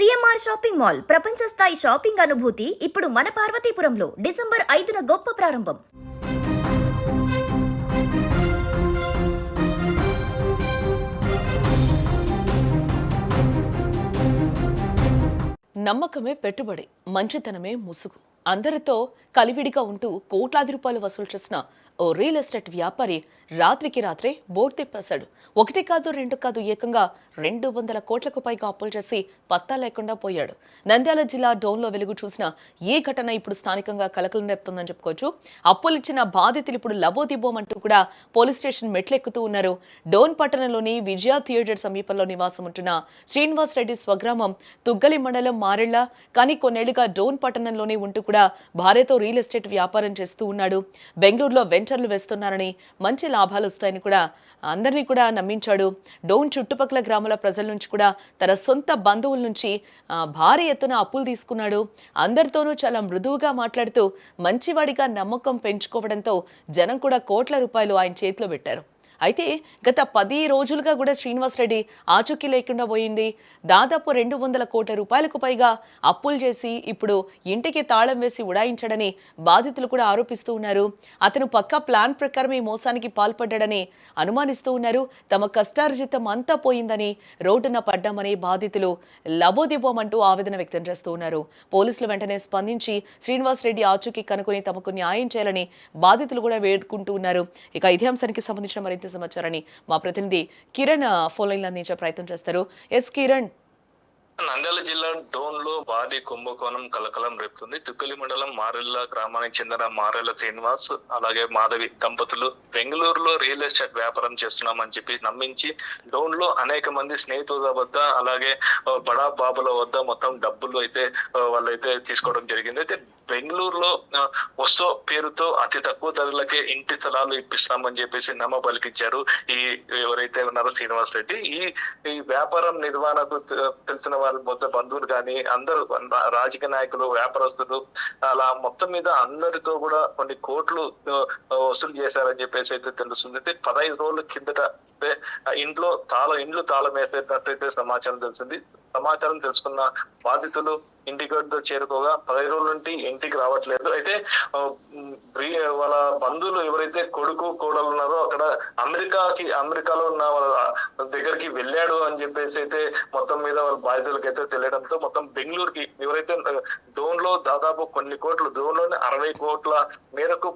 CMR shopping mall ప్రపంచ స్థాయి shopping అనుభూతి ఇప్పుడు మన పార్వతీపురంలో డిసెంబర్ ఐదున గొప్ప ప్రారంభం. నమ్మకమే పెట్టుబడి మంచితనమే ముసుగు. అందరితో కలివిడిగా ఉంటూ కోట్లాది రూపాయలు వసూలు చేసిన ఓ రియల్ ఎస్టేట్ వ్యాపారి రాత్రికి రాత్రే బోర్డు తిప్పేశాడు. ఒకటి కాదు రెండు కాదు ఏకంగా రెండు వందల కోట్లకు పైగా అప్పులు చేసి పత్తా లేకుండా పోయాడు. నంద్యాల జిల్లా డోన్లో వెలుగు చూసిన ఈ ఘటన ఇప్పుడు స్థానికంగా కలకలం రేపుతుందని చెప్పుకోవచ్చు. అప్పులిచ్చిన బాధితులు ఇప్పుడు లబోదిబోమంటూ కూడా పోలీస్ స్టేషన్ మెట్లెక్కుతూ ఉన్నారు. డోన్ పట్టణంలోని విజయ థియేటర్ సమీపంలో నివాసం ఉంటున్న శ్రీనివాస్ రెడ్డి స్వగ్రామం తుగ్గలి మండలం మారెళ్ళ కానీ కొన్నేళ్ళుగా డోన్ పట్టణంలోనే ఉంటూ కూడా భార్యతో రియల్ ఎస్టేట్ వ్యాపారం చేస్తూ ఉన్నాడు. బెంగళూరులో వెంచర్లు వేస్తున్నారని మంచి లాభాలు వస్తాయని కూడా అందరినీ కూడా నమ్మించాడు. డోన్ చుట్టుపక్కల గ్రామాల ప్రజల నుంచి కూడా తన సొంత బంధువుల నుంచి భారీ ఎత్తున అప్పులు తీసుకున్నాడు. అందరితోనూ చాలా మృదువుగా మాట్లాడుతూ మంచివాడిగా నమ్మకం పెంచుకోవడంతో జనం కూడా కోట్ల రూపాయలు ఆయన చేతిలో పెట్టారు. అయితే గత పది రోజులుగా కూడా శ్రీనివాస్ రెడ్డి ఆచూకీ లేకుండా పోయింది. దాదాపు రెండు వందల కోట్ల రూపాయలకు పైగా అప్పులు చేసి ఇప్పుడు ఇంటికి తాళం వేసి ఉడాయించాడని బాధితులు కూడా ఆరోపిస్తూ ఉన్నారు. అతను పక్కా ప్లాన్ ప్రకారం ఈ మోసానికి పాల్పడ్డాడని అనుమానిస్తూ ఉన్నారు. తమ కష్టార్జితం అంతా పోయిందని రోడ్డున పడ్డామని బాధితులు లబోదిబోమంటూ ఆవేదన వ్యక్తం చేస్తూ ఉన్నారు. పోలీసులు వెంటనే స్పందించి శ్రీనివాస్ రెడ్డి ఆచూకీ కనుకొని తమకు న్యాయం చేయాలని బాధితులు కూడా వేడుకుంటూ ఉన్నారు. ఇక ఇదే అంశానికి సంబంధించిన మరింత సమాచారాన్ని మా ప్రతినిధి కిరణ్ ఫోన్ లైన్లో అందించే ప్రయత్నం చేస్తారు. ఎస్ కిరణ్. నంద్యాల జిల్లా డోన్లో భారీ కుంభకోణం కలకలం రేపుతుంది. తుక్కలి మండలం మారెల్ల గ్రామానికి చెందిన మారెల్ల శ్రీనివాస్ అలాగే మాధవి దంపతులు బెంగళూరులో రియల్ ఎస్టేట్ వ్యాపారం చేస్తున్నామని చెప్పి నమ్మించి డోన్లో అనేక మంది స్నేహితుల వద్ద అలాగే బడా బాబుల వద్ద మొత్తం డబ్బులు అయితే వాళ్ళైతే తీసుకోవడం జరిగింది. అయితే బెంగళూరులో వస్తో పేరుతో అతి తక్కువ ధరలకే ఇంటి స్థలాలు ఇప్పిస్తామని చెప్పేసి నమ్మ పలికించారు ఈ ఎవరైతే ఉన్నారో శ్రీనివాస్ రెడ్డి. ఈ ఈ వ్యాపారం నిర్వహణకు తెలిసిన వారు మొత్తం బంధువులు కానీ అందరూ రాజకీయ నాయకులు వ్యాపారస్తులు అలా మొత్తం మీద అందరితో కూడా కొన్ని కోట్లు వసూలు చేశారని చెప్పేసి అయితే తెలుస్తుంది. అయితే పదహైదు రోజుల కిందట ఆ ఇంట్లో తాళం ఇండ్లు తాళం వేసేటట్టయితే సమాచారం తెలిసింది సమాచారం తెలుసుకున్న బాధితులు ఇంటికి చేరుకోగా పదహైదు రోజుల నుండి ఇంటికి రావట్లేదు. అయితే వాళ్ళ బంధువులు ఎవరైతే కొడుకు కోడలు ఉన్నారో అక్కడ అమెరికాకి అమెరికాలో ఉన్న వాళ్ళ దగ్గరికి వెళ్ళాడు అని చెప్పేసి అయితే మొత్తం మీద వాళ్ళ బాధితులకి అయితే తెలియడంతో మొత్తం బెంగళూరుకి ఎవరైతే డోన్లో దాదాపు కొన్ని కోట్లు డోన్లోనే అరవై కోట్ల మేరకు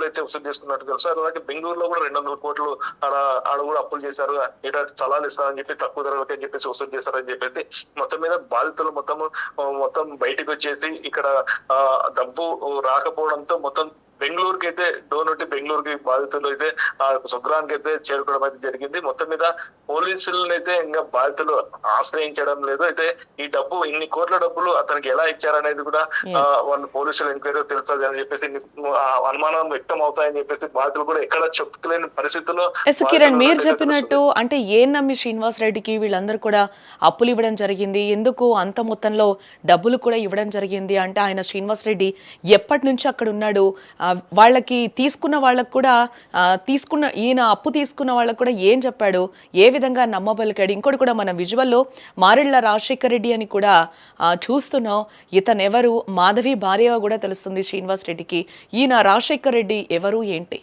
ఆ, అయితే వసూలు చేసుకున్నట్టు తెలుసు. అలాగే బెంగళూరులో కూడా రెండు వందల కోట్లు ఆడ ఆడ కూడా అప్పులు చేశారు. ఇట చలాలు ఇస్తారని చెప్పి తక్కువ ధరలకి అని చెప్పేసి వసూలు చేశారని చెప్పేసి మొత్తం మీద బాధితులు మొత్తం మొత్తం బయటకు వచ్చేసి ఇక్కడ ఆ, డబ్బు రాకపోవడంతో మొత్తం బెంగళూరుకి అయితే డోన్ నుండి బెంగళూరుకి బాధితులు అయితే ఆ స్వగ్రానికి అయితే చేరుకోవడం అయితే జరిగింది. మొత్తం మీద పోలీసులను అయితే ఇంకా బాధితులు ఆశ్రయించడం లేదు. అయితే ఈ డబ్బు ఇన్ని కోట్ల డబ్బులు అతనికి ఎలా ఇచ్చారనేది కూడా. వాళ్ళు పోలీసులు ఎంక్వైరీ తెలుస్తుంది అని చెప్పేసి అనుమానం వ్యక్తం అవుతాయని చెప్పేసి బాధితులు కూడా ఎక్కడ చెప్పుకోలేని పరిస్థితుల్లో కిరణ్ మీరు చెప్పినట్టు అంటే ఏం నమ్మి శ్రీనివాస్ రెడ్డికి వీళ్ళందరూ కూడా అప్పులు ఇవ్వడం జరిగింది? ఎందుకు అంత మొత్తంలో డబ్బులు కూడా ఇవ్వడం జరిగింది? అంటే ఆయన శ్రీనివాస్ రెడ్డి ఎప్పటి నుంచి అక్కడ ఉన్నాడు? వాళ్ళకి తీసుకున్న వాళ్ళకు కూడా తీసుకున్న ఈయన అప్పు తీసుకున్న వాళ్ళకు కూడా ఏం చెప్పాడు? ఏ విధంగా నమ్మబలికాడు? ఇంకోటి కూడా మన విజువల్లో మారెళ్ళ రాజశేఖర్ రెడ్డి అని కూడా చూస్తున్నాం. ఇతనెవరు? మాధవి భార్యగా కూడా తెలుస్తుంది శ్రీనివాస్ రెడ్డికి. ఈయన రాజశేఖర్ రెడ్డి ఎవరు ఏంటి?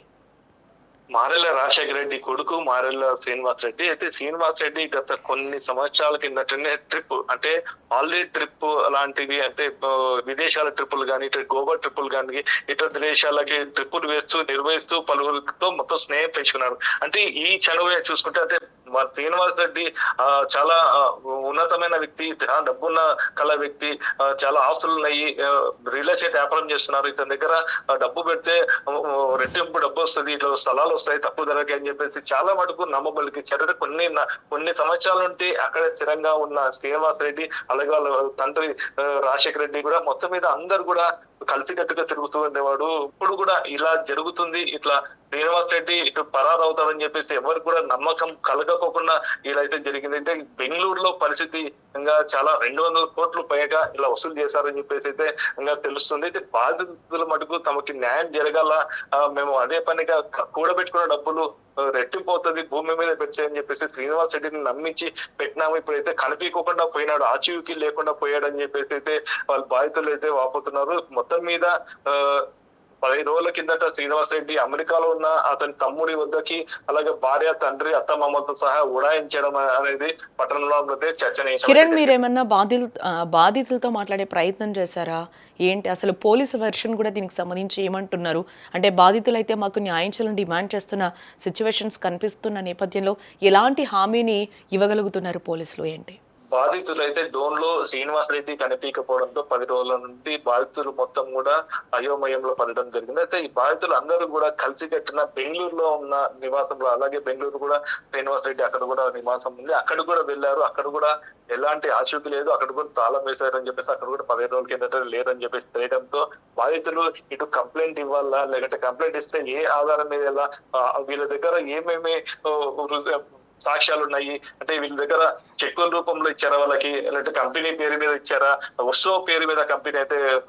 మారెల్ల రాజశేఖర రెడ్డి కొడుకు మారెల్ల శ్రీనివాస్ రెడ్డి. అయితే శ్రీనివాస్ రెడ్డి గత కొన్ని సంవత్సరాల కిందటనే ట్రిప్ అంటే హాలిడే ట్రిప్ లాంటివి అంటే విదేశాల ట్రిప్పులు కానీ ఇటు గోవా ట్రిప్పులు కానీ ఇతర దేశాలకి ట్రిప్పులు వేస్తూ నిర్వహిస్తూ పలువురితో మొత్తం స్నేహం పెంచుకున్నారు. అంటే ఈ చనువే చూసుకుంటే అంటే మన శ్రీనివాస్ రెడ్డి ఆ, చాలా ఉన్నతమైన వ్యక్తి డబ్బున్న కళ వ్యక్తి చాలా ఆస్తులు ఉన్నాయి రియల్ ఎస్టేట్ వ్యాపారం చేస్తున్నారు. ఇతని దగ్గర డబ్బు పెడితే రెట్టింపు డబ్బు వస్తుంది ఇట్లా స్థలాలు వస్తాయి తక్కువ ధరకి అని చెప్పేసి చాలా మటుకు నమ్మబలికి. చరిత్ర కొన్ని కొన్ని సంవత్సరాల నుండి అక్కడే స్థిరంగా ఉన్న శ్రీనివాస్ రెడ్డి అలాగే వాళ్ళ తండ్రి రాజశేఖర రెడ్డి కూడా మొత్తం మీద అందరు కూడా కలిసికట్టుగా తిరుగుతూ ఉండేవాడు. ఇప్పుడు కూడా ఇలా జరుగుతుంది ఇట్లా శ్రీనివాస్ రెడ్డి ఇటు పరారు అవుతారని చెప్పేసి ఎవరు కూడా నమ్మకం కలగకోకుండా ఇలా అయితే జరిగింది. అయితే బెంగళూరులో పరిస్థితి ఇంకా చాలా రెండు వందల కోట్లు పైగా ఇలా వసూలు చేశారని చెప్పేసి అయితే ఇంకా తెలుస్తుంది. అయితే బాధితుల మటుకు తమకి న్యాయం జరగాల మేము అదే పనిగా కూడబెట్టుకున్న డబ్బులు రెట్టిపోతుంది భూమి మీద పెట్టాయని చెప్పేసి శ్రీనివాస్ రెడ్డిని నమ్మించి పెట్టినాము. ఇప్పుడైతే కనిపించకుండా పోయినాడు. ఆచూకీ లేకుండా పోయాడు అని చెప్పేసి అయితే వాళ్ళ బాధితులు అయితే వాపోతున్నారు. మొత్తం మీద ఆ, పదిహేను రోజుల కిందట శ్రీనివాస్ రెడ్డి అమెరికాలో ఉన్న అతని తమ్ముడి వద్దకి అలాగే భార్య తండ్రి అత్త మామతో సహా ఉడాయించడం అనేది పట్టణంలో అయితే కిరణ్ మీరేమన్నా బాధితు బాధితులతో మాట్లాడే ప్రయత్నం చేశారా? ఏంటి అసలు పోలీసు వెర్షన్ కూడా దీనికి సంబంధించి ఏమంటున్నారు? అంటే బాధితులు అయితే మాకు న్యాయం చేయాలని డిమాండ్ చేస్తున్న సిచ్యువేషన్స్ కనిపిస్తున్న నేపథ్యంలో ఎలాంటి హామీని ఇవ్వగలుగుతున్నారు పోలీసులు? ఏంటి? బాధితులు అయితే డోన్లో శ్రీనివాస్ రెడ్డి కనిపించకపోవడంతో పది రోజుల నుండి బాధితులు మొత్తం కూడా అయోమయంలో పడడం జరిగింది. అయితే ఈ బాధితులు అందరూ కూడా కలిసి కట్టిన బెంగళూరులో ఉన్న నివాసంలో అలాగే బెంగళూరు కూడా శ్రీనివాస్ రెడ్డి అక్కడ కూడా నివాసం ఉంది. అక్కడ కూడా వెళ్ళారు. అక్కడ కూడా ఎలాంటి ఆచూకీ లేదు. అక్కడ కూడా తాళం వేశారని చెప్పేసి అక్కడ కూడా పదిహేను రోజుల కిందట లేదని చెప్పేసి తెలియడంతో బాధితులు ఇటు కంప్లైంట్ ఇవ్వాలా లేదంటే కంప్లైంట్ ఇస్తే ఏ ఆధారం మీద ఎలా వీళ్ళ దగ్గర ఏమేమి సాక్ష్యాలు ఉన్నాయి అంటే వీళ్ళ దగ్గర చెక్కుల రూపంలో ఇచ్చారా వాళ్ళకి? లేదంటే కంపెనీ పేరు మీద ఇచ్చారా? వస్తువు పేరు మీద కంపెనీ అయితే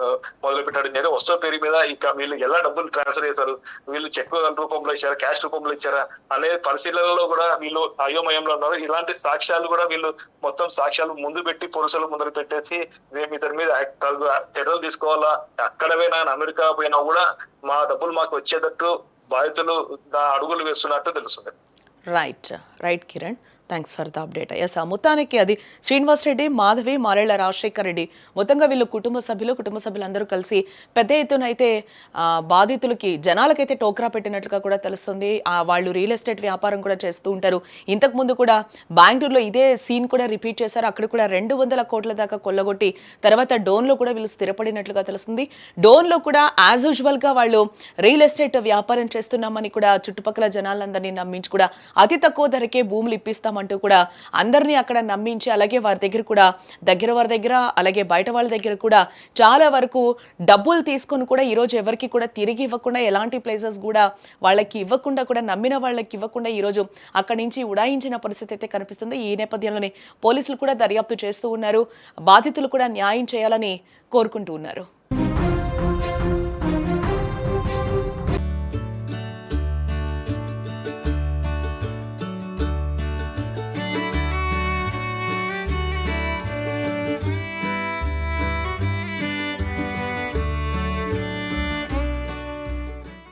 మొదలు పెట్టాడు లేదా వస్తువు పేరు మీద ఇక వీళ్ళు ఎలా డబ్బులు ట్రాన్స్ఫర్ చేశారు? వీళ్ళు చెక్కుల రూపంలో ఇచ్చారా? క్యాష్ రూపంలో ఇచ్చారా? అనే పరిశీలనలో కూడా వీళ్ళు అయోమయంలో ఉన్నారు. ఇలాంటి సాక్ష్యాలు కూడా వీళ్ళు మొత్తం సాక్ష్యాలు ముందు పెట్టి పోలీసులు ముందర పెట్టేసి మేము ఇతని మీద యాక్ట్- చర్యలు తీసుకోవాలా? అక్కడ పోయినా అమెరికా పోయినా కూడా మా డబ్బులు మాకు వచ్చేటట్టు బాధితులు దా అడుగులు వేస్తున్నట్టు తెలుస్తుంది. Right, right Kiran. Thanks for the update yes మొత్తానికి అది శ్రీనివాస్ రెడ్డి మాధవి మారేళ్ళ రాజశేఖర్ రెడ్డి. మొత్తంగా వీళ్ళు కుటుంబ సభ్యులు కుటుంబ సభ్యులందరూ కలిసి పెద్ద ఎత్తున అయితే బాధితులకి జనాలకైతే టోక్రా పెట్టినట్లుగా కూడా తెలుస్తుంది. వాళ్ళు రియల్ ఎస్టేట్ వ్యాపారం కూడా చేస్తూ ఉంటారు. ఇంతకు ముందు కూడా బెంగళూరులో ఇదే సీన్ కూడా రిపీట్ చేశారు. అక్కడ కూడా రెండు వందల కోట్ల దాకా కొల్లగొట్టి తర్వాత డోన్లో కూడా వీళ్ళు స్థిరపడినట్లుగా తెలుస్తుంది. డోన్లో కూడా యాజ్ యూజువల్గా వాళ్ళు రియల్ ఎస్టేట్ వ్యాపారం చేస్తున్నామని కూడా చుట్టుపక్కల జనాలందరినీ నమ్మించి కూడా అతి తక్కువ ధరకే భూములు అంటూ కూడా అందరినీ అక్కడ నమ్మించి అలాగే వారి దగ్గర కూడా దగ్గర వారి దగ్గర అలాగే బయట వాళ్ళ దగ్గర కూడా చాలా వరకు డబ్బులు తీసుకొని కూడా ఈరోజు ఎవరికి కూడా తిరిగి ఇవ్వకుండా ఎలాంటి ప్లేసెస్ కూడా వాళ్ళకి ఇవ్వకుండా కూడా నమ్మిన వాళ్ళకి ఇవ్వకుండా ఈరోజు అక్కడి నుంచి ఉడాయించిన పరిస్థితి అయితే కనిపిస్తుంది. ఈ నేపథ్యంలోనే పోలీసులు కూడా దర్యాప్తు చేస్తూ ఉన్నారు. బాధితులు కూడా న్యాయం చేయాలని కోరుకుంటూ ఉన్నారు.